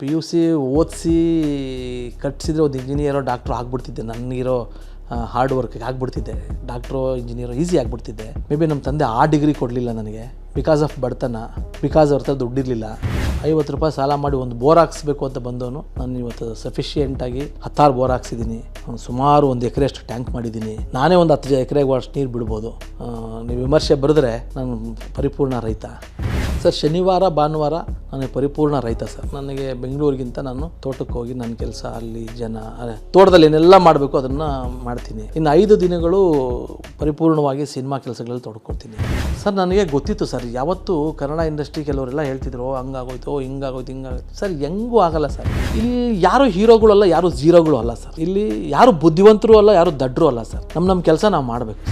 P U C ಓದಿಸಿ ಕಟ್ಸಿದ್ರೆ ಒಂದು ಇಂಜಿನಿಯರೋ ಡಾಕ್ಟ್ರು ಆಗ್ಬಿಡ್ತಿದ್ದೆ. ನನಗಿರೋ ಹಾರ್ಡ್ ವರ್ಕಿಗೆ ಆಗ್ಬಿಡ್ತಿದ್ದೆ. ಡಾಕ್ಟ್ರು ಇಂಜಿನಿಯರು ಈಸಿ ಆಗಿಬಿಡ್ತಿದ್ದೆ. ಮೇ ಬಿ ನಮ್ಮ ತಂದೆ ಆ ಡಿಗ್ರಿ ಕೊಡಲಿಲ್ಲ ನನಗೆ. ಬಿಕಾಸ್ ಆಫ್ ಬಡತನ ಬಿಕಾಸ್ ಅವ್ರ ಹತ್ರ ದುಡ್ಡಿರಲಿಲ್ಲ. ಐವತ್ತು ರೂಪಾಯಿ ಸಾಲ ಮಾಡಿ ಒಂದು ಬೋರ್ ಹಾಕ್ಸ್ಬೇಕು ಅಂತ ಬಂದವನು, ನಾನು ಇವತ್ತು ಸಫಿಷಿಯೆಂಟಾಗಿ ಹತ್ತಾರು ಬೋರ್ ಹಾಕ್ಸಿದ್ದೀನಿ ಸುಮಾರು ಒಂದು ಎಕರೆಷ್ಟು ಟ್ಯಾಂಕ್ ಮಾಡಿದ್ದೀನಿ ನಾನೇ ಒಂದು ಹತ್ತು ಎಕರೆಗೆ ಅಷ್ಟು ನೀರು ಬಿಡ್ಬೋದು. ನೀವು ವಿಮರ್ಶೆ ಬರೆದ್ರೆ ನಾನು ಪರಿಪೂರ್ಣ ರೈತ. ಸರ್, ಶನಿವಾರ, ಭಾನುವಾರ ನನಗೆ ಪರಿಪೂರ್ಣ ರೈತ ಸರ್. ನನಗೆ ಬೆಂಗಳೂರಿಗಿಂತ ನಾನು ತೋಟಕ್ಕೆ ಹೋಗಿ ನನ್ನ ಕೆಲಸ ಅಲ್ಲಿ ಜನ ತೋಟದಲ್ಲಿ ಏನೆಲ್ಲ ಮಾಡಬೇಕು ಅದನ್ನು ಮಾಡ್ತೀನಿ. ಇನ್ನು ಐದು ದಿನಗಳು ಪರಿಪೂರ್ಣವಾಗಿ ಸಿನಿಮಾ ಕೆಲಸಗಳಲ್ಲಿ ತೊಡ್ಕೊಡ್ತೀನಿ ಸರ್ ನನಗೆ ಗೊತ್ತಿತ್ತು ಸರ್ ಯಾವತ್ತು ಕನ್ನಡ ಇಂಡಸ್ಟ್ರಿ ಕೆಲವರೆಲ್ಲ ಹೇಳ್ತಿದ್ರು "ಓ, ಹಂಗಾಗೋಯ್ತು ಹಿಂಗಾಗೋಯ್ತು ಹಿಂಗಾಗೋಯ್ತು. ಸರ್ ಹೆಂಗೂ ಆಗಲ್ಲ ಸರ್. ಇಲ್ಲಿ ಯಾರು ಹೀರೋಗಳು ಅಲ್ಲ ಯಾರು ಜೀರೋಗಳು ಅಲ್ಲ ಸರ್. ಇಲ್ಲಿ ಯಾರು ಬುದ್ಧಿವಂತರು ಅಲ್ಲ ಯಾರು ದಡ್ಡರು ಅಲ್ಲ ಸರ್. ನಮ್ಮ ನಮ್ಮ ಕೆಲಸ ನಾವು ಮಾಡಬೇಕು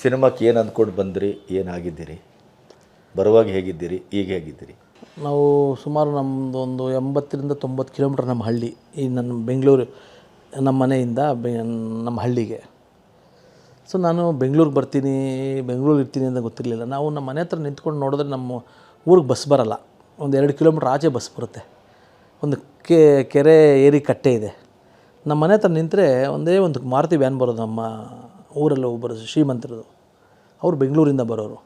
ಸಿನಿಮಾಕ್ಕೆ ಏನು ಅಂದ್ಕೊಂಡು ಬಂದ್ರಿ? ಏನಾಗಿದ್ದೀರಿ? ಬರುವಾಗ ಹೇಗಿದ್ದೀರಿ? ಈಗ ಹೇಗಿದ್ದೀರಿ? ನಾವು ಸುಮಾರು ನಮ್ಮದು ಒಂದು ಎಂಬತ್ತರಿಂದ ತೊಂಬತ್ತು ಕಿಲೋಮೀಟ್ರ್ ನಮ್ಮ ಹಳ್ಳಿ, ಈ ನನ್ನ ಬೆಂಗಳೂರು, ನಮ್ಮ ಮನೆಯಿಂದ ಬೆ, ನಮ್ಮ ಹಳ್ಳಿಗೆ. ಸೊ ನಾನು ಬೆಂಗಳೂರಿಗೆ ಬರ್ತೀನಿ ಬೆಂಗಳೂರು ಇರ್ತೀನಿ ಅಂತ ಗೊತ್ತಿರಲಿಲ್ಲ. ನಾವು ನಮ್ಮ ಮನೆ ಹತ್ರ ನಿಂತ್ಕೊಂಡು ನೋಡಿದ್ರೆ ನಮ್ಮ ಊರಿಗೆ ಬಸ್ ಬರಲ್ಲ. ಒಂದು ಎರಡು ಕಿಲೋಮೀಟ್ರ್ ಆಚೆ ಬಸ್ ಬರುತ್ತೆ. ಒಂದು ಕೆ, ಕೆರೆ ಏರಿ ಕಟ್ಟೆ ಇದೆ. ನಮ್ಮ ಮನೆ ಹತ್ರ ನಿಂತರೆ ಒಂದೇ ಒಂದು ಮಾರುತಿ ವ್ಯಾನ್ ಬರೋದು ನಮ್ಮ ಊರಲ್ಲಿ ಒಬ್ಬರು ಶ್ರೀಮಂತರದು. ಅವ್ರು ಬೆಂಗಳೂರಿಂದ ಬರೋರು.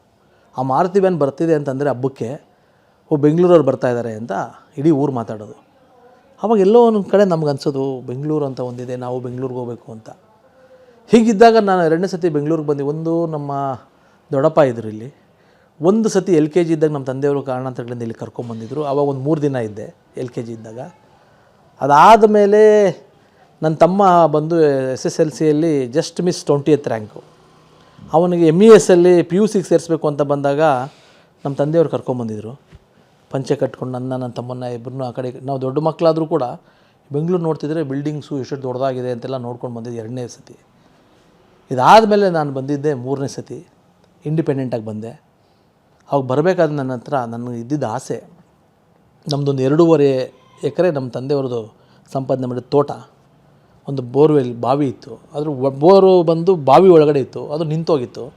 ಆ ಮಾರುತಿ ವ್ಯಾನ್ ಬರ್ತಿದೆ ಅಂತಂದರೆ ಹಬ್ಬಕ್ಕೆ ಓ ಬೆಂಗಳೂರವ್ರು ಬರ್ತಾ ಇದ್ದಾರೆ ಅಂತ ಇಡೀ ಊರು ಮಾತಾಡೋದು. ಅವಾಗ ಎಲ್ಲೋ ಒಂದು ಕಡೆ ನಮ್ಗೆ ಅನ್ಸೋದು, ಬೆಂಗಳೂರು ಅಂತ ಒಂದಿದೆ, ನಾವು ಬೆಂಗಳೂರಿಗೆ ಹೋಗಬೇಕು ಅಂತ. ಹೀಗಿದ್ದಾಗ ನಾನು ಎರಡನೇ ಸತಿ ಬೆಂಗಳೂರಿಗೆ ಬಂದು. ಒಂದು ನಮ್ಮ ದೊಡ್ಡಪ್ಪ ಇದ್ದರು ಇಲ್ಲಿ. ಒಂದು ಸತಿ ಎಲ್ ಕೆ ಜಿ ಇದ್ದಾಗ ನಮ್ಮ ತಂದೆಯವರು ಕಾರಣಾಂತರಗಳಿಂದ ಇಲ್ಲಿ ಕರ್ಕೊಂಬಂದಿದ್ರು. ಆವಾಗ ಒಂದು ಮೂರು ದಿನ ಇದ್ದೆ ಎಲ್ ಕೆ ಜಿ ಇದ್ದಾಗ. ಅದಾದ ಮೇಲೆ ನನ್ನ ತಮ್ಮ ಬಂದು ಎಸ್ ಎಸ್ ಎಲ್ ಸಿಯಲ್ಲಿ just miss twenty eighth rank. ಅವನಿಗೆ ಎಂ ಇ ಎಸ್ಸಲ್ಲಿ ಪಿ ಯು ಸಿಗೆ ಸೇರಿಸ್ಬೇಕು ಅಂತ ಬಂದಾಗ ನಮ್ಮ ತಂದೆಯವರು ಕರ್ಕೊಂಬಂದಿದ್ರು ಪಂಚೆ ಕಟ್ಕೊಂಡು ನನ್ನ ನನ್ನ ತಮ್ಮನ್ನ ಇಬ್ಬರನ್ನೂ ಆ ಕಡೆ ನಾವು ದೊಡ್ಡ ಮಕ್ಕಳಾದರೂ ಕೂಡ ಬೆಂಗಳೂರು ನೋಡ್ತಿದ್ರೆ ಬಿಲ್ಡಿಂಗ್ಸು ಎಷ್ಟು ದೊಡ್ಡದಾಗಿದೆ ಅಂತೆಲ್ಲ ನೋಡ್ಕೊಂಡು ಬಂದಿದ್ದು ಎರಡನೇ ಸತಿ. ಇದಾದಮೇಲೆ ನಾನು ಬಂದಿದ್ದೆ ಮೂರನೇ ಸತಿ. ಇಂಡಿಪೆಂಡೆಂಟಾಗಿ ಬಂದೆ. ಅವಾಗ ಬರಬೇಕಾದ ನನ್ನ ಹತ್ರ ನನಗೆ ಇದ್ದಿದ್ದ ಆಸೆ. ನಮ್ಮದೊಂದು ಎರಡೂವರೆ ಎಕರೆ ನಮ್ಮ ತಂದೆಯವ್ರದ್ದು ಸಂಪಾದನೆ ಮಾಡಿದ ತೋಟ. ಒಂದು ಬೋರ್ವೆಲ್ ಬಾವಿ ಇತ್ತು. ಅದ್ರ ಬೋರು ಬಂದು ಬಾವಿ ಒಳಗಡೆ ಇತ್ತು. ಅದು ನಿಂತೋಗಿತ್ತು.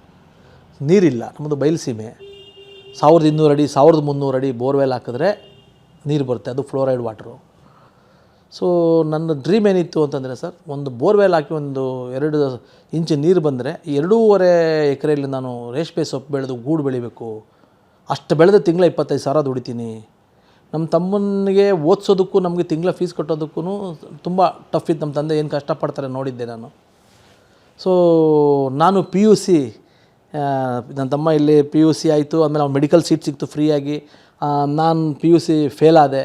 ನೀರಿಲ್ಲ. ನಮ್ಮದು ಬಯಲುಸೀಮೆ ಸಾವಿರದ ಇನ್ನೂರು ಅಡಿ, ಸಾವಿರದ ಮುನ್ನೂರು ಅಡಿ ಬೋರ್ವೆಲ್ ಹಾಕಿದ್ರೆ ನೀರು ಬರುತ್ತೆ. ಅದು ಫ್ಲೋರೈಡ್ ವಾಟ್ರು. ಸೊ, ನನ್ನ ಡ್ರೀಮ್ ಏನಿತ್ತು ಅಂತಂದರೆ ಸರ್, ಒಂದು ಬೋರ್ವೆಲ್ ಹಾಕಿ ಒಂದು ಎರಡು ಇಂಚು ನೀರು ಬಂದರೆ ಎರಡೂವರೆ ಎಕರೆಯಲ್ಲಿ ನಾನು ರೇಷ್ಮೆ ಸೊಪ್ಪು ಬೆಳೆದು ಗೂಡು ಬೆಳಿಬೇಕು. ಅಷ್ಟು ಬೆಳೆದು ತಿಂಗಳ ಇಪ್ಪತ್ತೈದು ಸಾವಿರ ದುಡಿತೀನಿ. ನಮ್ಮ ತಮ್ಮನಿಗೆ ಓದಿಸೋದಕ್ಕೂ, ನಮಗೆ ತಿಂಗಳ ಫೀಸ್ ಕಟ್ಟೋದಕ್ಕೂ ತುಂಬ ಟಫ್ ಇತ್ತು. ನಮ್ಮ ತಂದೆ ಏನು ಕಷ್ಟಪಡ್ತಾರೆ ನೋಡಿದ್ದೆ ನಾನು. ಸೊ ನಾನು ಪಿ ಯು ಸಿ ನನ್ನ ತಮ್ಮ ಇಲ್ಲಿ ಪಿ ಯು ಸಿ ಆಯಿತು. ಆಮೇಲೆ ಅವ್ನು ಮೆಡಿಕಲ್ ಸೀಟ್ ಸಿಕ್ತು ಫ್ರೀಯಾಗಿ ನಾನು ಪಿ ಯು ಸಿ ಫೇಲ್ ಆದೆ.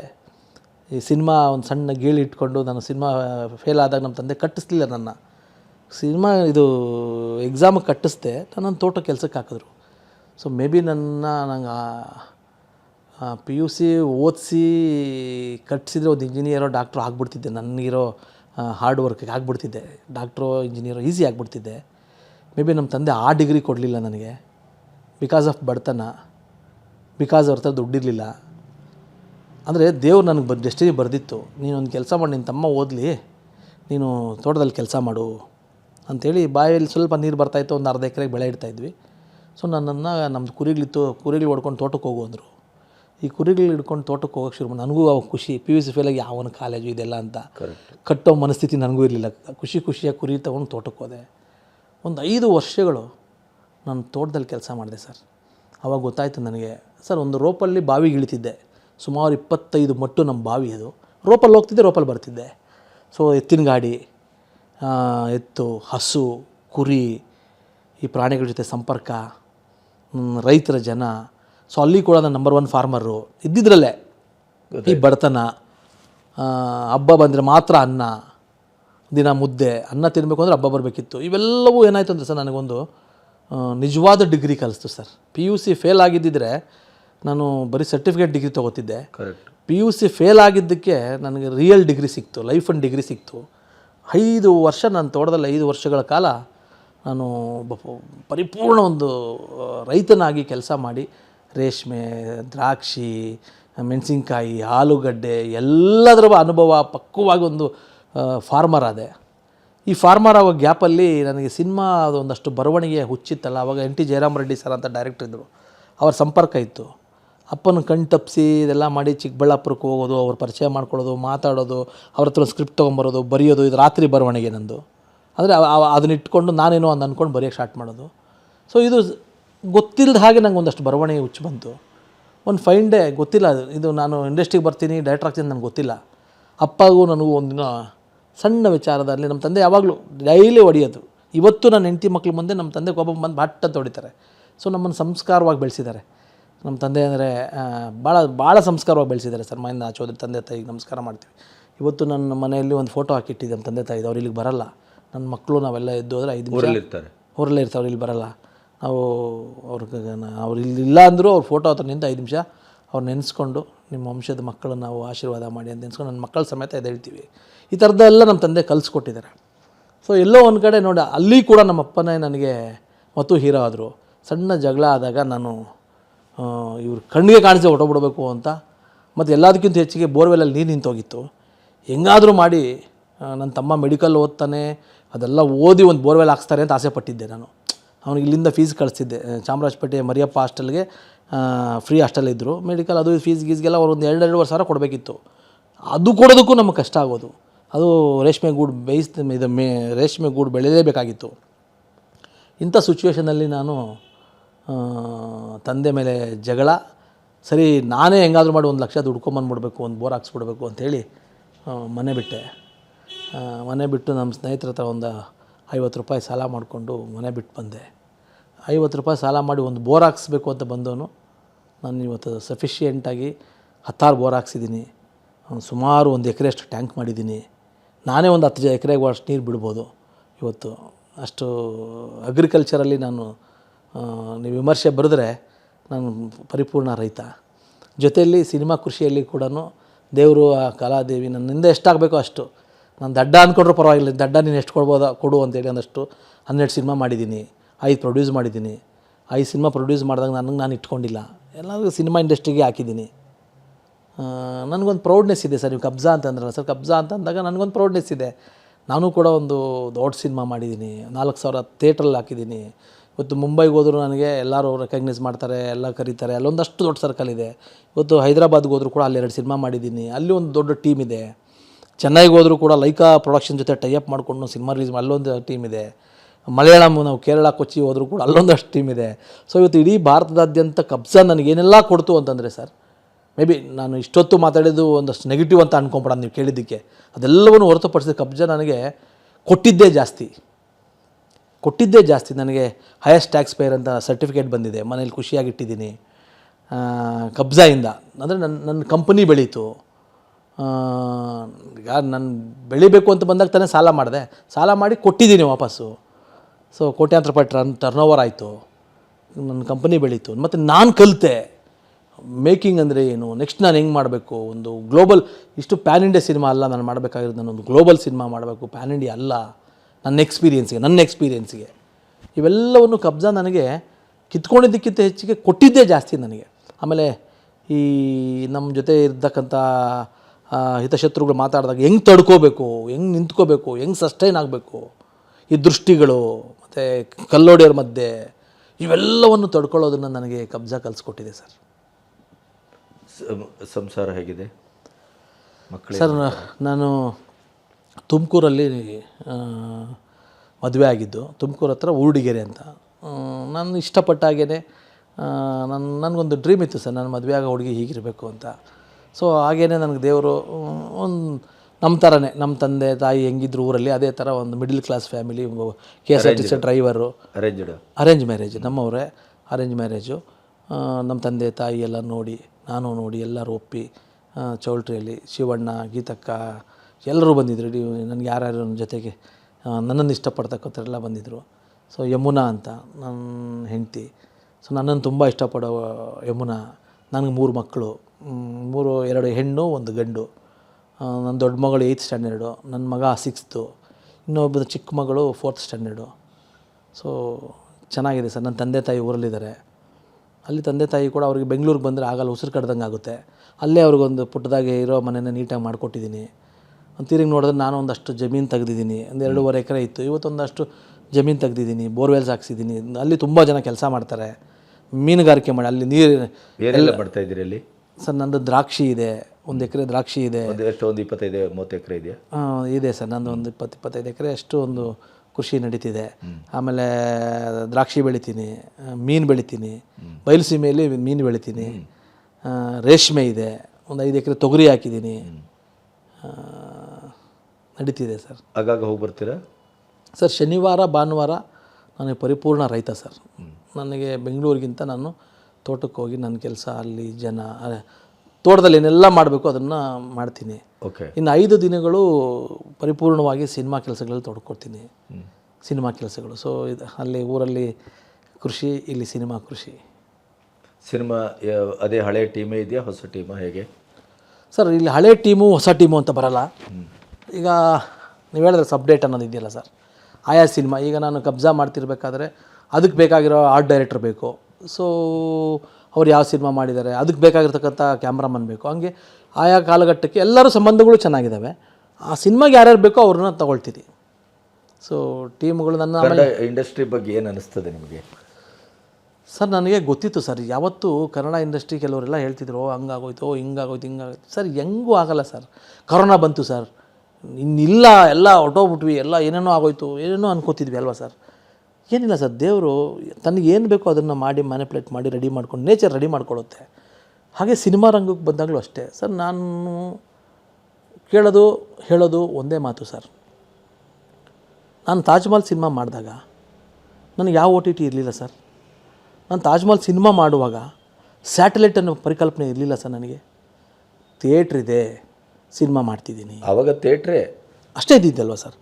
ಈ ಸಿನಿಮಾ ಒಂದು ಸಣ್ಣ ಗೀಳು ಇಟ್ಕೊಂಡು ನಾನು ಸಿನಿಮಾ ಫೇಲ್ ಆದಾಗ ನಮ್ಮ ತಂದೆ ಕಟ್ಟಿಸ್ಲಿಲ್ಲ ನನ್ನ. ಸಿನಿಮಾ ಇದು ಎಕ್ಸಾಮಿಗೆ ಕಟ್ಟಿಸ್ದೆ. ನನ್ನ ತೋಟ ಕೆಲಸಕ್ಕೆ ಹಾಕಿದ್ರು. ಸೊ ಮೇ ಬಿ ನನ್ನ ನಂಗೆ ಪಿ ಯು ಸಿ ಓದಿಸಿ ಕಟ್ಟಿಸಿದ್ರೆ ಒಂದು ಇಂಜಿನಿಯರೋ ಡಾಕ್ಟ್ರು ಆಗ್ಬಿಡ್ತಿದ್ದೆ. ನನಗಿರೋ ಹಾರ್ಡ್ ವರ್ಕಿಗೆ ಆಗ್ಬಿಡ್ತಿದ್ದೆ. ಡಾಕ್ಟ್ರು ಇಂಜಿನಿಯರು ಈಸಿ ಆಗಿಬಿಡ್ತಿದ್ದೆ. ಮೇ ಬಿ ನಮ್ಮ ತಂದೆ ಆ ಡಿಗ್ರಿ ಕೊಡಲಿಲ್ಲ ನನಗೆ. ಬಿಕಾಸ್ ಆಫ್ ಬಡತನ. ಬಿಕಾಸ್ ಅವ್ರ ಹತ್ರ ದುಡ್ಡಿರಲಿಲ್ಲ. ಅಂದರೆ ದೇವ್ರು ನನಗೆ ಬ ಡೆಸ್ಟಿನಿ ಬರೆದಿತ್ತು. ನೀನೊಂದು ಕೆಲಸ ಮಾಡಿ ನಿನ್ನ ತಮ್ಮ ಓದಲಿ. ನೀನು ತೋಟದಲ್ಲಿ ಕೆಲಸ ಮಾಡು ಅಂಥೇಳಿ ಬಾಯಲ್ಲಿ ಸ್ವಲ್ಪ ನೀರು ಬರ್ತಾಯಿತ್ತು ಒಂದು ಅರ್ಧ ಎಕರೆಗೆ ಬೆಳೆ ಇಡ್ತಾಯಿದ್ವಿ ಸೊ ನನ್ನನ್ನು ನಮ್ಮದು ಕುರಿಗಳಿತ್ತು, ಕುರಿಗಳು ಹೊಡ್ಕೊಂಡು ತೋಟಕ್ಕೆ ಹೋಗು ಅಂದರು. ಈ ಕುರಿಗಳು ಹಿಡ್ಕೊಂಡು ತೋಟಕ್ಕೆ ಹೋಗೋಕೆ ಶುರು ಮಾಡಿ ನನಗೂ ಅವಾಗ ಖುಷಿ. ಪಿ ಯು ಸಿ ಫೇಲಾಗಿ ಯಾವನ ಕಾಲೇಜು ಇದೆಲ್ಲ ಅಂತ ಕಟ್ಟೋ ಮನಸ್ಥಿತಿ ನನಗೂ ಇರಲಿಲ್ಲ. ಖುಷಿ ಖುಷಿಯಾಗಿ ಕುರಿ ತೊಗೊಂಡು ತೋಟಕ್ಕೆ ಹೋದೆ. ಒಂದು ಐದು ವರ್ಷಗಳು ನಾನು ತೋಟದಲ್ಲಿ ಕೆಲಸ ಮಾಡಿದೆ ಸರ್. ಅವಾಗ ಗೊತ್ತಾಯಿತು ನನಗೆ ಸರ್ ಒಂದು ರೋಪಲ್ಲಿ ಬಾವಿಗೆ ಇಳಿತಿದ್ದೆ. ಸುಮಾರು ಇಪ್ಪತ್ತೈದು ಮಟ್ಟು ನಮ್ಮ ಬಾವಿ ಅದು. ರೋಪಲ್ಲಿ ಹೋಗ್ತಿದ್ದೆ ರೋಪಲ್ಲಿ ಬರ್ತಿದ್ದೆ. ಸೊ ಎತ್ತಿನ ಗಾಡಿ ಎತ್ತು ಹಸು ಕುರಿ ಈ ಪ್ರಾಣಿಗಳ ಜೊತೆ ಸಂಪರ್ಕ ರೈತರ ಜನ ಸೊ ಅಲ್ಲಿ ಕೂಡ ನಾನು ನಂಬರ್ ಒನ್ ಫಾರ್ಮರು ಇದ್ದಿದ್ರಲ್ಲೇ ಈ ಬಡತನ ಹಬ್ಬ ಬಂದರೆ ಮಾತ್ರ ಅನ್ನ ದಿನ ಮುದ್ದೆ ಅನ್ನ ತಿನ್ನಬೇಕು ಅಂದರೆ ಹಬ್ಬ ಬರಬೇಕಿತ್ತು. ಇವೆಲ್ಲವೂ ಏನಾಯಿತು ಅಂದರೆ ಸರ್ ನನಗೊಂದು ನಿಜವಾದ degree ಕಲಿಸ್ತು sir. P U C fail ಆಗಿದ್ದಿದ್ರೆ ನಾನು ಬರೀ ಸರ್ಟಿಫಿಕೇಟ್ ಡಿಗ್ರಿ ತೊಗೋತಿದ್ದೆ. ಪಿ ಯು ಸಿ ಫೇಲ್ ಆಗಿದ್ದಕ್ಕೆ ನನಗೆ ರಿಯಲ್ ಡಿಗ್ರಿ ಸಿಕ್ತು ಲೈಫ್ ಆ್ಯಂಡ್ ಡಿಗ್ರಿ ಸಿಕ್ತು. ಐದು ವರ್ಷ ನಾನು ತೋಟದಲ್ಲಿ ಐದು ವರ್ಷಗಳ ಕಾಲ ನಾನು ಪರಿಪೂರ್ಣ ಒಂದು ರೈತನಾಗಿ ಕೆಲಸ ಮಾಡಿ ರೇಷ್ಮೆ, ದ್ರಾಕ್ಷಿ, ಮೆಣಸಿನ್ಕಾಯಿ, ಆಲೂಗಡ್ಡೆ, ಎಲ್ಲದರ ಅನುಭವ ಪಕ್ವವಾಗಿ ಒಂದು ಫಾರ್ಮರ್ ಆದೆ. ಈ ಫಾರ್ಮರ್ ಆಗೋ ಗ್ಯಾಪಲ್ಲಿ ನನಗೆ ಸಿನಿಮಾ ಒಂದಷ್ಟು ಬರವಣಿಗೆ ಹುಚ್ಚಿತ್ತಲ್ಲ. ಅವಾಗ N T Jayaram Reddy sir ಅಂತ ಡೈರೆಕ್ಟರ್ ಇದ್ದರು ಅವ್ರ ಸಂಪರ್ಕ ಇತ್ತು. ಅಪ್ಪನ ಕಣ್ ತಪ್ಪಿಸಿ ಇದೆಲ್ಲ ಮಾಡಿ ಚಿಕ್ಕಬಳ್ಳಾಪುರಕ್ಕೆ ಹೋಗೋದು, ಅವ್ರ ಪರಿಚಯ ಮಾಡ್ಕೊಳ್ಳೋದು, ಮಾತಾಡೋದು, ಅವ್ರ ಹತ್ರ ಸ್ಕ್ರಿಪ್ಟ್ ತೊಗೊಂಬರೋದು, ಬರೆಯೋದು, ಇದು ರಾತ್ರಿ ಬರವಣಿಗೆ ನಂದು. ಅಂದರೆ ಅದನ್ನ ಇಟ್ಕೊಂಡು ನಾನೇನೋ ಅಂತ ಅಂದ್ಕೊಂಡು ಬರೆಯೋಕ್ಕೆ ಸ್ಟಾರ್ಟ್ ಮಾಡೋದು. ಸೊ ಇದು ಗೊತ್ತಿಲ್ಲದ ಹಾಗೆ ನಂಗೆ ಒಂದಷ್ಟು ಬರವಣಿಗೆ ಹುಚ್ಚು ಬಂತು. ಒಂದು ಫೈನ್ ಡೇ ಗೊತ್ತಿಲ್ಲ ಅದು. ಇದು ನಾನು ಇಂಡಸ್ಟ್ರಿಗೆ ಬರ್ತೀನಿ ಡೈರೆಕ್ಟರ್ ಆಗ್ತೀನಿ ನನಗೆ ಗೊತ್ತಿಲ್ಲ. ಅಪ್ಪಗೂ ನನಗೂ ಒಂದಿನ ಸಣ್ಣ ವಿಚಾರದಲ್ಲಿ ನಮ್ಮ ತಂದೆ ಯಾವಾಗಲೂ ಡೈಲಿ ಹೊಡೆಯೋದು ಇವತ್ತು ನನ್ನ ಹೆಂಡತಿ ಮಕ್ಳ ಮುಂದೆ ನಮ್ಮ ತಂದೆ ಕೋಪ ಬಂದು ಬಟ್ಟ ಅಂತ ಹೊಡಿತಾರೆ ಸೊ ನಮ್ಮನ್ನು ಸಂಸ್ಕಾರವಾಗಿ ಬೆಳೆಸಿದ್ದಾರೆ. ನಮ್ಮ ತಂದೆ ಅಂದರೆ ಭಾಳ ಭಾಳ ಸಂಸ್ಕಾರವಾಗಿ ಬೆಳೆಸಿದ್ದಾರೆ ಸರ್. ಮಹಿಂದ ಚೌಧರಿ ತಂದೆ ತಾಯಿಗೆ ನಮಸ್ಕಾರ ಮಾಡ್ತೀವಿ. ಇವತ್ತು ನನ್ನ ಮನೆಯಲ್ಲಿ ಒಂದು ಫೋಟೋ ಹಾಕಿಟ್ಟಿದ್ದೆ ನಮ್ಮ ತಂದೆ ತಾಯಿದು. ಅವ್ರು ಇಲ್ಲಿಗೆ ಬರಲ್ಲ. ನನ್ನ ಮಕ್ಕಳು ನಾವೆಲ್ಲ ಇದ್ದು ಹೋದರೆ ಐದು ಊರಲ್ಲಿರ್ತಾರೆ. ಇರ್ತಾರೆ ಊರಲ್ಲೇ ಇರ್ತಾರೆ ಅವ್ರು ಇಲ್ಲಿ ಬರಲ್ಲ. ನಾವು ಅವ್ರಿಗೆ ಅವ್ರು ಇಲ್ಲಿ ಇಲ್ಲ ಅಂದರೂ ಅವ್ರ ಫೋಟೋ ಹತ್ರ ನಿಂತು ಐದು ನಿಮಿಷ ಅವ್ರು ನೆನೆಸ್ಕೊಂಡು ನಿಮ್ಮ ವಂಶದ ಮಕ್ಕಳನ್ನ ನಾವು ಆಶೀರ್ವಾದ ಮಾಡಿ ಅಂತ ನೆನೆಸ್ಕೊಂಡು ನನ್ನ ಮಕ್ಕಳ ಸಮೇತ ಎದ್ದೇಳ್ತೀವಿ ಈ ಥರದ್ದೆಲ್ಲ ನಮ್ಮ ತಂದೆ ಕಲಿಸ್ಕೊಟ್ಟಿದ್ದಾರೆ. ಸೊ ಎಲ್ಲೋ ಒಂದು ಕಡೆ ನೋಡಿ, ಅಲ್ಲಿ ಕೂಡ ನಮ್ಮ ಅಪ್ಪನೇ ನನಗೆ ಮತ್ತು ಹೀರೋ ಆದರು. ಸಣ್ಣ ಜಗಳ ಆದಾಗ ನಾನು ಇವ್ರ ಕಣ್ಣಿಗೆ ಕಾಣಿಸಿ ಹೊಟ್ಟೋಗ್ಬಿಡ್ಬೇಕು ಅಂತ. ಮತ್ತು ಎಲ್ಲದಕ್ಕಿಂತ ಹೆಚ್ಚಿಗೆ ಬೋರ್ವೆಲಲ್ಲಿ ನೀರು ನಿಂತೋಗಿತ್ತು. ಹೆಂಗಾದರೂ ಮಾಡಿ ನನ್ನ ತಮ್ಮ ಮೆಡಿಕಲ್ ಓದ್ತಾನೆ, ಅದೆಲ್ಲ ಓದಿ ಒಂದು ಬೋರ್ವೆಲ್ ಹಾಕ್ಸ್ತಾರೆ ಅಂತ ಆಸೆ ಪಟ್ಟಿದ್ದೆ ನಾನು. ಅವನಿಗೆ ಇಲ್ಲಿಂದ ಫೀಸ್ ಕಳಿಸ್ತಿದ್ದೆ. ಚಾಮರಾಜಪೇಟೆ ಮರಿಯಪ್ಪ ಹಾಸ್ಟೆಲ್ಗೆ ಫ್ರೀ ಹಾಸ್ಟೆಲ್ ಇದ್ದರು ಮೆಡಿಕಲ್ ಅದು ಫೀಸ್ ಗೀಸ್ಗೆಲ್ಲ ಅವ್ರು ಒಂದು ಎರಡು, ಎರಡೂವರೆ ಸಾವಿರ ಕೊಡಬೇಕಿತ್ತು. ಅದು ಕೊಡೋದಕ್ಕೂ ನಮಗೆ ಕಷ್ಟ ಆಗೋದು. ಅದು ರೇಷ್ಮೆ ಗೂಡು ಬೇಯಿಸ್, ಇದು ಮೇ, ರೇಷ್ಮೆ ಗೂಡು ಬೆಳೆಯಲೇಬೇಕಾಗಿತ್ತು. ಇಂಥ ಸಿಚುವೇಷನಲ್ಲಿ ನಾನು ತಂದೆ ಮೇಲೆ ಜಗಳ. ಸರಿ, ನಾನೇ ಹೆಂಗಾದರೂ ಮಾಡಿ ಒಂದು ಲಕ್ಷ ದುಡ್ಕೊಂಬಂದ್ಬಿಡ್ಬೇಕು ಒಂದು ಬೋರ್ ಹಾಕ್ಸ್ಬಿಡ್ಬೇಕು ಅಂಥೇಳಿ ಮನೆ ಬಿಟ್ಟೆ. ಮನೆ ಬಿಟ್ಟು ನಮ್ಮ ಸ್ನೇಹಿತರ ಹತ್ರ ಒಂದು ಐವತ್ತು ರೂಪಾಯಿ ಸಾಲ ಮಾಡಿಕೊಂಡು ಮನೆ ಬಿಟ್ಟು ಬಂದೆ. ಐವತ್ತು ರೂಪಾಯಿ ಸಾಲ ಮಾಡಿ ಒಂದು ಬೋರ್ ಹಾಕ್ಸ್ಬೇಕು ಅಂತ ಬಂದವನು ನಾನು ಇವತ್ತು ಸಫಿಷಿಯೆಂಟಾಗಿ ಹತ್ತಾರು ಬೋರ್ ಹಾಕ್ಸಿದ್ದೀನಿ. ಸುಮಾರು ಒಂದು ಎಕರೆಷ್ಟು ಟ್ಯಾಂಕ್ ಮಾಡಿದ್ದೀನಿ. ನಾನೇ ಒಂದು ಹತ್ತು ಜ ಎಕರೆಗೆ ಅಷ್ಟು ನೀರು ಬಿಡ್ಬೋದು. ಇವತ್ತು ಅಷ್ಟು ಅಗ್ರಿಕಲ್ಚರಲ್ಲಿ ನಾನು ನೀವು ವಿಮರ್ಶೆ ಬರೆದ್ರೆ ನಾನು ಪರಿಪೂರ್ಣ ರೈತ. ಜೊತೆಯಲ್ಲಿ ಸಿನಿಮಾ ಕೃಷಿಯಲ್ಲಿ ಕೂಡ ದೇವರು ಆ ಕಲಾದೇವಿ ನನ್ನಿಂದ ಎಷ್ಟಾಗಬೇಕೋ ಅಷ್ಟು ನಾನು ದಡ್ಡ ಅಂದ್ಕೊಂಡ್ರೂ ಪರವಾಗಿಲ್ಲ, ದಡ್ಡ ನೀನು ಎಷ್ಟು ಕೊಡ್ಬೋದಾ, ಕೊಡು ಅಂತೇಳಿ ಅಂದಷ್ಟು ಹನ್ನೆರಡು ಸಿನಿಮಾ ಮಾಡಿದ್ದೀನಿ. ಐದು ಪ್ರೊಡ್ಯೂಸ್ ಮಾಡಿದ್ದೀನಿ. ಐದು ಸಿನಿಮಾ ಪ್ರೊಡ್ಯೂಸ್ ಮಾಡಿದಾಗ ನನಗೆ ನಾನು ಇಟ್ಕೊಂಡಿಲ್ಲ. ಎಲ್ಲರಿಗೂ ಸಿನಿಮಾ ಇಂಡಸ್ಟ್ರಿಗೆ ಹಾಕಿದ್ದೀನಿ. ನನಗೊಂದು ಪ್ರೌಡ್ನೆಸ್ ಇದೆ ಸರ್, ನೀವು ಕಬ್ಜಾ ಅಂತಂದ್ರೆ ಸರ್, ಕಬ್ಜಾ ಅಂತ ಅಂದಾಗ ನನಗೊಂದು ಪ್ರೌಡ್ನೆಸ್ ಇದೆ. ನಾನು ಕೂಡ ಒಂದು ದೊಡ್ಡ ಸಿನಿಮಾ ಮಾಡಿದ್ದೀನಿ. ನಾಲ್ಕು ಸಾವಿರ ಥಿಯೇಟ್ರಲ್ಲಿ ಹಾಕಿದ್ದೀನಿ. ಇವತ್ತು ಮುಂಬೈಗೆ ಹೋದರೂ ನನಗೆ ಎಲ್ಲರೂ ರೆಕಗ್ನೈಸ್ ಮಾಡ್ತಾರೆ, ಎಲ್ಲ ಕರೀತಾರೆ. ಅಲ್ಲೊಂದಷ್ಟು ದೊಡ್ಡ ಸರ್ಕಲ್ ಇದೆ. ಇವತ್ತು ಹೈದರಾಬಾದ್ಗೆ ಹೋದರೂ ಕೂಡ ಅಲ್ಲಿ ಎರಡು ಸಿನಿಮಾ ಮಾಡಿದ್ದೀನಿ. ಅಲ್ಲಿ ಒಂದು ದೊಡ್ಡ ಟೀಮ್ ಇದೆ. ಚೆನ್ನೈಗೆ ಹೋದರೂ ಕೂಡ ಲೈಕಾ ಪ್ರೊಡಕ್ಷನ್ ಜೊತೆ ಟೈಅಪ್ ಮಾಡಿಕೊಂಡು ಸಿನಿಮಾ ರಿಲೀಸ್ ಅಲ್ಲೊಂದು ಟೀಮ್ ಇದೆ. ಮಲಯಾಳಂ, ನಾವು ಕೇರಳ, ಕೊಚ್ಚಿ ಹೋದರೂ ಕೂಡ ಅಲ್ಲೊಂದಷ್ಟು ಟೀಮ್ ಇದೆ. ಸೊ ಇವತ್ತು ಇಡೀ ಭಾರತದಾದ್ಯಂತ ಕಬ್ಜಾ ನನಗೇನೆಲ್ಲ ಕೊಡ್ತು ಅಂತಂದರೆ ಸರ್ ಮೇ ಬಿ ನಾನು ಇಷ್ಟೊತ್ತು ಮಾತಾಡಿದ್ದು ಒಂದಷ್ಟು ನೆಗೆಟಿವ್ ಅಂತ ಅನ್ಕೊಂಬಿಡ ನೀವು ಕೇಳಿದ್ದಕ್ಕೆ. ಅದೆಲ್ಲವನ್ನು ಹೊರತುಪಡಿಸಿದ ಕಬ್ಜಾ ನನಗೆ ಕೊಟ್ಟಿದ್ದೇ ಜಾಸ್ತಿ. ಕೊಟ್ಟಿದ್ದೇ ಜಾಸ್ತಿ. ನನಗೆ ಹೈಯೆಸ್ಟ್ ಟ್ಯಾಕ್ಸ್ ಪೇಯರ್ ಅಂತ ಸರ್ಟಿಫಿಕೇಟ್ ಬಂದಿದೆ. ಮನೇಲಿ ಖುಷಿಯಾಗಿಟ್ಟಿದ್ದೀನಿ. ಕಬ್ಜಾಯಿಂದ ಅಂದರೆ ನನ್ನ ನನ್ನ ಕಂಪನಿ ಬೆಳೀತು. ಈಗ ನಾನು ಬೆಳಿಬೇಕು ಅಂತ ಬಂದಾಗ ತಾನೇ ಸಾಲ ಮಾಡಿದೆ. ಸಾಲ ಮಾಡಿ ಕೊಟ್ಟಿದ್ದೀನಿ ವಾಪಸ್ಸು. ಸೊ ಕೋಟ್ಯಾಂತರ ರೂಪಾಯಿ ಟರ್ನ್ ಟರ್ನ್ ಓವರ್ ಆಯಿತು. ನನ್ನ ಕಂಪನಿ ಬೆಳೀತು. ಮತ್ತು ನಾನು ಕಲಿತೆ. ಮೇಕಿಂಗ್ ಅಂದರೆ ಏನು? ನೆಕ್ಸ್ಟ್ ನಾನು ಹೆಂಗೆ ಮಾಡಬೇಕು? ಒಂದು ಗ್ಲೋಬಲ್ ಇಷ್ಟು ಪ್ಯಾನ್ ಇಂಡಿಯಾ ಸಿನಿಮಾ ಅಲ್ಲ, ನಾನು ಮಾಡಬೇಕಾಗಿರೋದು ನಾನು ಒಂದು ಗ್ಲೋಬಲ್ ಸಿನಿಮಾ ಮಾಡಬೇಕು. ಪ್ಯಾನ್ ಇಂಡಿಯಾ ಅಲ್ಲ. ನನ್ನ ಎಕ್ಸ್ಪೀರಿಯನ್ಸ್ಗೆ ನನ್ನ ಎಕ್ಸ್ಪೀರಿಯೆನ್ಸ್ಗೆ ಇವೆಲ್ಲವನ್ನು ಕಬ್ಜಾ ನನಗೆ ಕಿತ್ಕೊಂಡಿದ್ದಕ್ಕಿಂತ ಹೆಚ್ಚಿಗೆ ಕೊಟ್ಟಿದ್ದೇ ಜಾಸ್ತಿ ನನಗೆ. ಆಮೇಲೆ ಈ ನಮ್ಮ ಜೊತೆ ಇರ್ತಕ್ಕಂಥ ಹಿತಶತ್ರುಗಳು ಮಾತಾಡಿದಾಗ ಹೆಂಗೆ ತಡ್ಕೋಬೇಕು ಹೆಂಗೆ ನಿಂತ್ಕೋಬೇಕು ಹೆಂಗೆ ಸಸ್ಟೈನ್ ಆಗಬೇಕು? ಈ ದೃಷ್ಟಿಗಳು ಮತ್ತು ಕಲ್ಲೋಡಿಯರ ಮಧ್ಯೆ ಇವೆಲ್ಲವನ್ನು ತಡ್ಕೊಳ್ಳೋದನ್ನು ನನಗೆ ಕಬ್ಜಾ ಕಲಿಸ್ಕೊಟ್ಟಿದೆ ಸರ್. ಸಂಸಾರ ಹೇಗಿದೆ? ಸರ್ ನಾನು ತುಮಕೂರಲ್ಲಿ ಮದುವೆ ಆಗಿದ್ದು. ತುಮಕೂರು ಹತ್ರ ಊರ್ಡಿಗೆರೆ ಅಂತ. ನಾನು ಇಷ್ಟಪಟ್ಟ ಹಾಗೇ ನನ್ನ ನನಗೊಂದು ಡ್ರೀಮ್ ಇತ್ತು ಸರ್. ನಾನು ಮದುವೆ ಆಗೋ ಹುಡುಗಿ ಹೀಗಿರಬೇಕು ಅಂತ. ಸೊ ಹಾಗೇ ನನಗೆ ದೇವರು ಒಂದು ನಮ್ಮ ಥರನೇ ನಮ್ಮ ತಂದೆ ತಾಯಿ ಹೆಂಗಿದ್ರು ಊರಲ್ಲಿ ಅದೇ ಥರ ಒಂದು middle class family K S R T C driver arranged arrange marriage ನಮ್ಮವರೇ ಅರೇಂಜ್ ಮ್ಯಾರೇಜು ನಮ್ಮ ತಂದೆ ತಾಯಿ ಎಲ್ಲ ನೋಡಿ ನಾನು ನೋಡಿ ಎಲ್ಲರೂ ಒಪ್ಪಿ ಚೌಲ್ಟ್ರಿಯಲ್ಲಿ ಶಿವಣ್ಣ ಗೀತಕ್ಕ ಎಲ್ಲರೂ ಬಂದಿದ್ರು. ಇಡೀ ನನಗೆ ಯಾರ್ಯಾರು ನನ್ನ ಜೊತೆಗೆ ನನ್ನನ್ನು ಇಷ್ಟಪಡ್ತಕ್ಕಂಥವರೆಲ್ಲ ಬಂದಿದ್ದರು ಸೊ ಯಮುನಾ ಅಂತ ನನ್ನ ಹೆಂಡತಿ. ಸೊ ನನ್ನನ್ನು ತುಂಬ ಇಷ್ಟಪಡೋ ಯಮುನಾ ನನಗೆ ಮೂರು ಮಕ್ಕಳು ಮೂರು, ಎರಡು ಹೆಣ್ಣು, ಒಂದು ಗಂಡು. ನನ್ನ ದೊಡ್ಡ ಮಗಳು ಏಯ್ತ್ ಸ್ಟ್ಯಾಂಡರ್ಡು ನನ್ನ ಮಗ ಸಿಕ್ಸ್ತು ಇನ್ನೊಬ್ಬರು ಚಿಕ್ಕ ಮಗಳು ಫೋರ್ತ್ ಸ್ಟ್ಯಾಂಡರ್ಡು ಸೊ ಚೆನ್ನಾಗಿದೆ ಸರ್. ನನ್ನ ತಂದೆ ತಾಯಿ ಊರಲ್ಲಿದ್ದಾರೆ. ಅಲ್ಲಿ ತಂದೆ ತಾಯಿ ಕೂಡ ಅವ್ರಿಗೆ ಬೆಂಗಳೂರಿಗೆ ಬಂದರೆ ಆಗಲ್ಲ, ಉಸಿರು ಕಡ್ದಂಗೆ ಆಗುತ್ತೆ. ಅಲ್ಲೇ ಅವ್ರಿಗೊಂದು ಪುಟ್ಟದಾಗೆ ಇರೋ ಮನೇನ ನೀಟಾಗಿ ಮಾಡಿಕೊಟ್ಟಿದ್ದೀನಿ. ತಿರುಗಿ ನೋಡಿದ್ರೆ ನಾನು ಒಂದಷ್ಟು ಜಮೀನು ತೆಗೆದಿದ್ದೀನಿ. ಒಂದು ಎರಡೂವರೆ ಎಕರೆ ಇತ್ತು. ಇವತ್ತೊಂದಷ್ಟು ಜಮೀನು ತೆಗೆದಿದ್ದೀನಿ, ಬೋರ್ವೆಲ್ಸ್ ಹಾಕ್ಸಿದ್ದೀನಿ. ಅಲ್ಲಿ ತುಂಬ ಜನ ಕೆಲಸ ಮಾಡ್ತಾರೆ. ಮೀನುಗಾರಿಕೆ ಮಾಡಿ ಅಲ್ಲಿ ನೀರು ಎಲ್ಲ ಮಾಡ್ತಾ ಇದ್ದೀರಿ ಅಲ್ಲಿ? ಸರ್ ನಂದು ದ್ರಾಕ್ಷಿ ಇದೆ ಒಂದು ಎಕರೆ ದ್ರಾಕ್ಷಿ ಇದೆ. ಎಷ್ಟು ಒಂದು ಇಪ್ಪತ್ತೈದು ಮೂವತ್ತು ಎಕರೆ ಇದೆಯಾ? ಇದೆ ಸರ್ ನಂದು ಒಂದು ಇಪ್ಪತ್ತು ಇಪ್ಪತ್ತೈದು ಎಕರೆ ಅಷ್ಟು ಒಂದು ಕೃಷಿ ನಡೀತಿದೆ. ಆಮೇಲೆ ದ್ರಾಕ್ಷಿ ಬೆಳಿತೀನಿ ಮೀನು ಬೆಳಿತೀನಿ ಬಯಲುಸೀಮೆಯಲ್ಲಿ ಮೀನು ಬೆಳಿತೀನಿ ರೇಷ್ಮೆ ಇದೆ ಒಂದು ಐದು ಎಕರೆ ತೊಗರಿ ಹಾಕಿದ್ದೀನಿ. ನಡೀತಿದೆ ಸರ್. ಆಗಾಗ ಹೋಗಿ ಬರ್ತೀರಾ? ಸರ್ ಶನಿವಾರ ಭಾನುವಾರ ನನಗೆ ಪರಿಪೂರ್ಣ ರೈತ ಸರ್. ನನಗೆ ಬೆಂಗಳೂರಿಗಿಂತ ನಾನು ತೋಟಕ್ಕೆ ಹೋಗಿ ನನ್ನ ಕೆಲಸ ಅಲ್ಲಿ ಜನ ತೋಟದಲ್ಲಿ ಏನೆಲ್ಲ ಮಾಡಬೇಕು ಅದನ್ನು ಮಾಡ್ತೀನಿ. ಓಕೆ. ಇನ್ನು ಐದು ದಿನಗಳು ಪರಿಪೂರ್ಣವಾಗಿ ಸಿನಿಮಾ ಕೆಲಸಗಳಲ್ಲಿ ತೊಡ್ಕೊಡ್ತೀನಿ ಸಿನಿಮಾ ಕೆಲಸಗಳು. ಸೊ ಇದು ಅಲ್ಲಿ ಊರಲ್ಲಿ ಕೃಷಿ ಇಲ್ಲಿ ಸಿನಿಮಾ ಕೃಷಿ. ಸಿನಿಮಾ ಯಾ- ಅದೇ ಹಳೆ ಟೀಮೇ ಇದೆಯಾ? ಹೊಸ ಟೀಮಾ? ಹೇಗೆ? ಸರ್ ಇಲ್ಲಿ ಹಳೆ ಟೀಮು ಹೊಸ ಟೀಮು ಅಂತ ಬರಲ್ಲ. ಈಗ ನೀವು ಹೇಳಿದ್ರೆ ಸಬ್ಡೇಟ್ ಅನ್ನೋದು ಇದೆಯಲ್ಲ ಸರ್. ಆಯಾ ಸಿನಿಮಾ ಈಗ ನಾನು ಕಬ್ಜಾ ಮಾಡ್ತಿರ್ಬೇಕಾದ್ರೆ ಅದಕ್ಕೆ ಬೇಕಾಗಿರೋ ಆರ್ಟ್ ಡೈರೆಕ್ಟರ್ ಬೇಕು. ಸೊ ಅವ್ರು ಯಾವ ಸಿನಿಮಾ ಮಾಡಿದ್ದಾರೆ ಅದಕ್ಕೆ ಬೇಕಾಗಿರ್ತಕ್ಕಂಥ ಕ್ಯಾಮ್ರಾಮನ್ ಬೇಕು. ಹಂಗೆ ಆಯಾ ಕಾಲಘಟ್ಟಕ್ಕೆ ಎಲ್ಲರೂ ಸಂಬಂಧಗಳು ಚೆನ್ನಾಗಿದ್ದಾವೆ ಆ ಸಿನಿಮಾಗೆ ಯಾರ್ಯಾರು ಬೇಕೋ ಅವ್ರನ್ನ ತಗೊಳ್ತೀನಿ ಸೊ ಟೀಮ್ಗಳು ನನ್ನ ಇಂಡಸ್ಟ್ರಿ ಬಗ್ಗೆ ಏನು ಅನಿಸ್ತದೆ ನಿಮಗೆ? ಸರ್ ನನಗೆ ಗೊತ್ತಿತ್ತು ಸರ್ ಯಾವತ್ತೂ ಕನ್ನಡ ಇಂಡಸ್ಟ್ರಿ ಕೆಲವರೆಲ್ಲ ಹೇಳ್ತಿದ್ರು "ಓ, ಹಂಗಾಗೋಯ್ತು ಹಿಂಗಾಗೋಯ್ತು ಹಿಂಗಾಗೋಯ್ತು. ಸರ್ ಹೆಂಗೂ ಆಗಲ್ಲ ಸರ್. ಕರೋನಾ ಬಂತು ಸರ್. ಇನ್ನಿಲ್ಲ ಎಲ್ಲ ಹೊಟ್ಟೋಗ್ಬಿಟ್ವಿ ಎಲ್ಲ ಏನೇನೋ ಆಗೋಯ್ತು ಏನೇನೋ ಅನ್ಕೋತಿದ್ವಿ ಅಲ್ವಾ ಸರ್. ಏನಿಲ್ಲ ಸರ್ ದೇವರು ತನಗೆ ಏನು ಬೇಕೋ ಅದನ್ನು ಮಾಡಿ ಮ್ಯಾನಿಪ್ಯುಲೇಟ್ ಮಾಡಿ ರೆಡಿ ಮಾಡ್ಕೊಂಡು ನೇಚರ್ ರೆಡಿ ಮಾಡ್ಕೊಳ್ಳುತ್ತೆ ಹಾಗೆ ಸಿನಿಮಾ ರಂಗಕ್ಕೆ ಬಂದಾಗಲೂ ಅಷ್ಟೇ. ಸರ್ ನಾನು ಕೇಳೋದು ಹೇಳೋದು ಒಂದೇ ಮಾತು ಸರ್. ನಾನು ತಾಜ್ಮಹಲ್ ಸಿನಿಮಾ ಮಾಡಿದಾಗ ನನಗೆ ಯಾವ ಒ ಟಿ ಟಿ ಇರಲಿಲ್ಲ ಸರ್. ನಾನು ತಾಜ್ಮಹಲ್ ಸಿನಿಮಾ ಮಾಡುವಾಗ ಸ್ಯಾಟಲೈಟ್ ಅನ್ನೋ ಪರಿಕಲ್ಪನೆ ಇರಲಿಲ್ಲ ಸರ್ ನನಗೆ. ಥಿಯೇಟ್ರ್ ಇದೆ ಸಿನಿಮಾ ಮಾಡ್ತಿದ್ದೀನಿ. ಆವಾಗ ಥಿಯೇಟ್ರೇ ಅಷ್ಟೇ ಇದ್ದಿದ್ದಲ್ವ ಸರ್.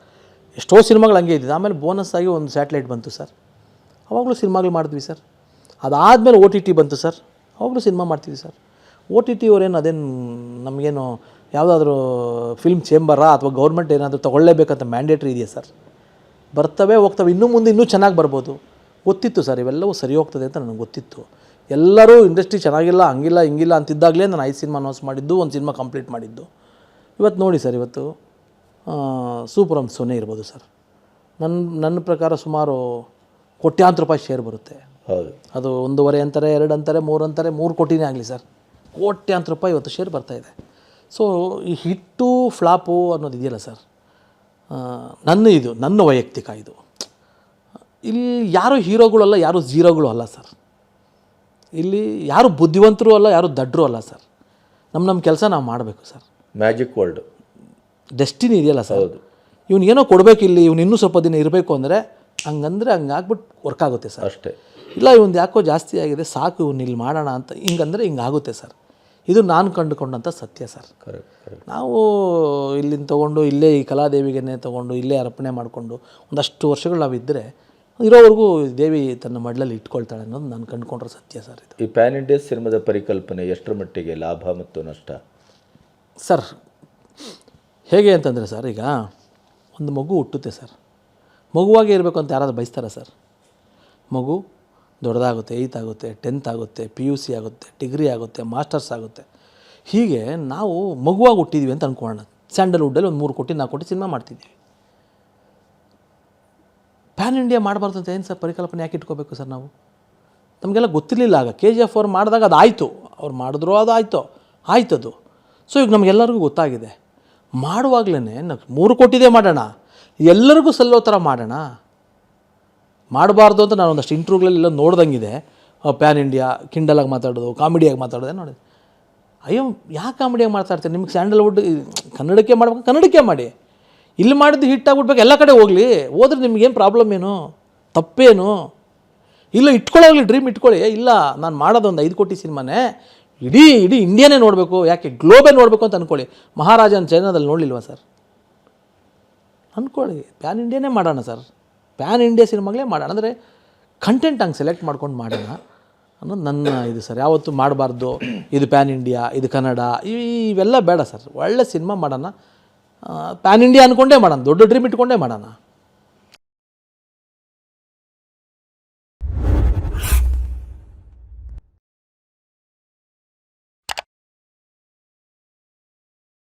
ಎಷ್ಟೋ ಸಿನಿಮಾಗಳು ಹಂಗೆ ಇದ್ದಿದ್ದು. ಆಮೇಲೆ ಬೋನಸ್ ಆಗಿ ಒಂದು ಸ್ಯಾಟಲೈಟ್ ಬಂತು ಸರ್. ಅವಾಗಲೂ ಸಿನಿಮಾಗಳು ಮಾಡಿದ್ವಿ ಸರ್. ಅದಾದಮೇಲೆ ಓ ಟಿ ಟಿ ಬಂತು ಸರ್. ಅವಾಗಲೂ ಸಿನಿಮಾ ಮಾಡ್ತಿದ್ವಿ ಸರ್. ಓ ಟಿ ಟಿ ಅವರೇನು ಅದೇನು ನಮಗೇನು ಯಾವುದಾದ್ರೂ ಫಿಲ್ಮ್ ಚೇಂಬರಾ ಅಥವಾ ಗೌರ್ಮೆಂಟ್ ಏನಾದರೂ ತೊಗೊಳ್ಳೇಬೇಕಂತ ಮ್ಯಾಂಡೇಟ್ರಿ ಇದೆಯಾ ಸರ್? ಬರ್ತವೆ, ಹೋಗ್ತವೆ. ಇನ್ನೂ ಮುಂದೆ ಇನ್ನೂ ಚೆನ್ನಾಗಿ ಬರ್ಬೋದು. ಗೊತ್ತಿತ್ತು ಸರ್, ಇವೆಲ್ಲವೂ ಸರಿ ಹೋಗ್ತದೆ ಅಂತ ನನಗೆ ಗೊತ್ತಿತ್ತು. ಎಲ್ಲರೂ ಇಂಡಸ್ಟ್ರಿ ಚೆನ್ನಾಗಿಲ್ಲ, ಹಂಗಿಲ್ಲ, ಹಿಂಗಿಲ್ಲ ಅಂತಿದ್ದಾಗಲೇ ನಾನು ಐದು ಸಿನಿಮಾ ಅನೌನ್ಸ್ ಮಾಡಿದ್ದು, ಒಂದು ಸಿನಿಮಾ ಕಂಪ್ಲೀಟ್ ಮಾಡಿದ್ದು. ಇವತ್ತು ನೋಡಿ ಸರ್, ಇವತ್ತು ಸೂಪರ್ ಅಮ್ ಸೊನ್ನೆ ಇರ್ಬೋದು ಸರ್. ನನ್ನ ನನ್ನ ಪ್ರಕಾರ ಸುಮಾರು ಕೋಟ್ಯಾಂತರ ರೂಪಾಯಿ ಶೇರ್ ಬರುತ್ತೆ. ಹೌದು. ಅದು ಒಂದೂವರೆ ಅಂತಾರೆ ಎರಡು ಅಂತಾರೆ ಮೂರು ಅಂತಾರೆ ಮೂರು ಕೋಟಿನೇ ಆಗಲಿ ಸರ್. ಕೋಟ್ಯಾಂತರ ರೂಪಾಯಿ ಇವತ್ತು ಶೇರ್ ಬರ್ತಾಯಿದೆ ಸೊ ಈ ಹಿಟ್ಟು ಫ್ಲಾಪು ಅನ್ನೋದು ಇದೆಯಲ್ಲ ಸರ್. ನನ್ನ ಇದು ನನ್ನ ವೈಯಕ್ತಿಕ ಇದು. ಇಲ್ಲಿ ಯಾರು ಹೀರೋಗಳಲ್ಲ ಯಾರು ಝೀರೋಗಳು ಅಲ್ಲ ಸರ್. ಇಲ್ಲಿ ಯಾರು ಬುದ್ಧಿವಂತರು ಅಲ್ಲ ಯಾರು ದಡ್ಡರೂ ಅಲ್ಲ ಸರ್. ನಮ್ಮ ನಮ್ಮ ಕೆಲಸ ನಾವು ಮಾಡಬೇಕು ಸರ್. ಮ್ಯಾಜಿಕ್ ವರ್ಲ್ಡ್ ಡೆಸ್ಟಿನಿ ಇದೆಯಲ್ಲ ಸರ್? ಏನೋ ಕೊಡಬೇಕು ಇಲ್ಲಿ ಇವ್ನು ಇನ್ನೂ ಸ್ವಲ್ಪ ದಿನ ಇರಬೇಕು ಅಂದರೆ ಹಂಗಂದ್ರೆ ಹಂಗೆ ಆಗ್ಬಿಟ್ಟು ವರ್ಕ್ ಆಗುತ್ತೆ ಸರ್. ಅಷ್ಟೇ. ಇಲ್ಲ ಇವ್ನು ಯಾಕೋ ಜಾಸ್ತಿ ಆಗಿದೆ ಸಾಕು ಇವ್ನು ಇಲ್ಲಿ ಮಾಡೋಣ ಅಂತ ಹಿಂಗಂದ್ರೆ ಹಿಂಗೆ ಆಗುತ್ತೆ ಸರ್. ಇದು ನಾನು ಕಂಡುಕೊಂಡಂಥ ಸತ್ಯ ಸರ್. ಕರೆಕ್ಟ್ ಕರೆಕ್ಟ್ ನಾವು ಇಲ್ಲಿಂದ ತೊಗೊಂಡು ಇಲ್ಲೇ ಈ ಕಲಾದೇವಿಗೆನೆ ತೊಗೊಂಡು ಇಲ್ಲೇ ಅರ್ಪಣೆ ಮಾಡಿಕೊಂಡು ಒಂದಷ್ಟು ವರ್ಷಗಳು ನಾವು ಇದ್ದರೆ ಇರೋವರೆಗೂ ದೇವಿ ತನ್ನ ಮಡ್ಲಲ್ಲಿ ಇಟ್ಕೊಳ್ತಾಳೆ ಅನ್ನೋದು ನಾನು ಕಂಡುಕೊಂಡ್ರೆ ಸತ್ಯ ಸರ್ ಇದು. ಈ ಪ್ಯಾನ್ ಇಂಡಿಯಾ ಸಿನಿಮಾದ ಪರಿಕಲ್ಪನೆ ಎಷ್ಟರ ಮಟ್ಟಿಗೆ ಲಾಭ ಮತ್ತು ನಷ್ಟ? ಸರ್ ಹೇಗೆ ಅಂತಂದರೆ ಸರ್, ಈಗ ಒಂದು ಮಗು ಹುಟ್ಟುತ್ತೆ ಸರ್. ಮಗುವಾಗೇ ಇರಬೇಕು ಅಂತ ಯಾರಾದರೂ ಬಯಸ್ತಾರಾ ಸರ್? ಮಗು ದೊಡ್ಡದಾಗುತ್ತೆ ಏಯ್ತ್ ಆಗುತ್ತೆ ಟೆಂತ್ ಆಗುತ್ತೆ ಪಿ ಯು ಸಿ ಆಗುತ್ತೆ ಡಿಗ್ರಿ ಆಗುತ್ತೆ ಮಾಸ್ಟರ್ಸ್ ಆಗುತ್ತೆ. ಹೀಗೆ ನಾವು ಮಗುವಾಗಿ ಹುಟ್ಟಿದ್ವಿ ಅಂತ ಅಂದ್ಕೊಳ್ಳೋಣ ಸ್ಯಾಂಡಲ್ವುಡ್ಡಲ್ಲಿ ಒಂದು ಮೂರು ಕೋಟಿ, ನಾಲ್ಕು ಕೋಟಿ ಸಿನಿಮಾ ಮಾಡ್ತಿದ್ದೀವಿ. ಪ್ಯಾನ್ ಇಂಡಿಯಾ ಮಾಡಬಾರ್ದು ಅಂತ ಏನು ಸರ್ ಪರಿಕಲ್ಪನೆ ಯಾಕೆ ಇಟ್ಕೋಬೇಕು ಸರ್ ನಾವು? ನಮಗೆಲ್ಲ ಗೊತ್ತಿರಲಿಲ್ಲ ಆಗ. ಕೆ ಜಿ ಎಫ್ ಅವ್ರು ಮಾಡಿದಾಗ ಅದು ಆಯಿತು ಅವ್ರು ಮಾಡಿದ್ರು ಅದು ಆಯಿತು. ಆಯ್ತದು. ಸೊ ಈಗ ನಮಗೆಲ್ಲರಿಗೂ ಗೊತ್ತಾಗಿದೆ. ಮಾಡುವಾಗಲೇ ಮೂರು ಕೋಟಿದೇ ಮಾಡೋಣ. ಎಲ್ಲರಿಗೂ ಸಲ್ಲೋ ಥರ ಮಾಡೋಣ. ಮಾಡಬಾರ್ದು ಅಂತ ನಾನು ಒಂದಷ್ಟು ಇಂಟ್ರ್ಯೂಗಳಲ್ಲೆಲ್ಲ ನೋಡ್ದಂಗಿದೆ. ಪ್ಯಾನ್ ಇಂಡಿಯಾ ಕಿಂಡಲಾಗಿ ಮಾತಾಡೋದು ಕಾಮಿಡಿಯಾಗಿ ಮಾತಾಡೋದೆ ನೋಡಿ ಅಯ್ಯೋ, ಯಾಕೆ ಕಾಮಿಡಿಯಾಗಿ ಮಾತಾಡ್ತಾರೆ ನಿಮ್ಗೆ ಸ್ಯಾಂಡಲ್ವುಡ್ ಕನ್ನಡಕ್ಕೆ ಮಾಡ್ಬೇಕು? ಕನ್ನಡಕ್ಕೆ ಮಾಡಿ. ಇಲ್ಲಿ ಮಾಡಿದ್ದು ಹಿಟ್ ಆಗ್ಬಿಡ್ಬೇಕು. ಎಲ್ಲ ಕಡೆ ಹೋಗಲಿ. ಹೋದ್ರೆ ನಿಮಗೇನು ಪ್ರಾಬ್ಲಮ್ ಏನು? ತಪ್ಪೇನು? ಇಲ್ಲ, ಇಟ್ಕೊಳ್ಳೋಗ್ಲಿ ಡ್ರೀಮ್ ಇಟ್ಕೊಳ್ಳಿ. ಇಲ್ಲ, ನಾನು ಮಾಡೋದು ಒಂದು ಐದು ಕೋಟಿ ಸಿನಿಮಾನೇ. ಇಡೀ ಇಡೀ ಇಂಡಿಯಾನೇ ನೋಡಬೇಕು, ಯಾಕೆ ಗ್ಲೋಬೇ ನೋಡಬೇಕು ಅಂತ ಅಂದ್ಕೊಳ್ಳಿ ಮಹಾರಾಜನ್ ಚೈನಾದಲ್ಲಿ ನೋಡಲಿಲ್ವಾ ಸರ್? ಅಂದ್ಕೊಳ್ಳಿ ಪ್ಯಾನ್ ಇಂಡಿಯಾನೇ ಮಾಡೋಣ ಸರ್. ಪ್ಯಾನ್ ಇಂಡಿಯಾ ಸಿನಿಮಾಗಳೇ ಮಾಡೋಣ. ಅಂದರೆ ಕಂಟೆಂಟ್ ಹಂಗೆ ಸೆಲೆಕ್ಟ್ ಮಾಡ್ಕೊಂಡು ಮಾಡೋಣ ಅನ್ನೋದು ನನ್ನ ಇದು ಸರ್. ಯಾವತ್ತೂ ಮಾಡಬಾರ್ದು. ಇದು ಪ್ಯಾನ್ ಇಂಡಿಯಾ, ಇದು ಕನ್ನಡ ಇವ್- ಇವೆಲ್ಲ ಬೇಡ ಸರ್. ಒಳ್ಳೆ ಸಿನಿಮಾ ಮಾಡೋಣ. ಪ್ಯಾನ್ ಇಂಡಿಯಾ ಅಂದ್ಕೊಂಡೇ ಮಾಡೋಣ. ದೊಡ್ಡ ಡ್ರೀಮ್ ಇಟ್ಕೊಂಡೇ ಮಾಡೋಣ.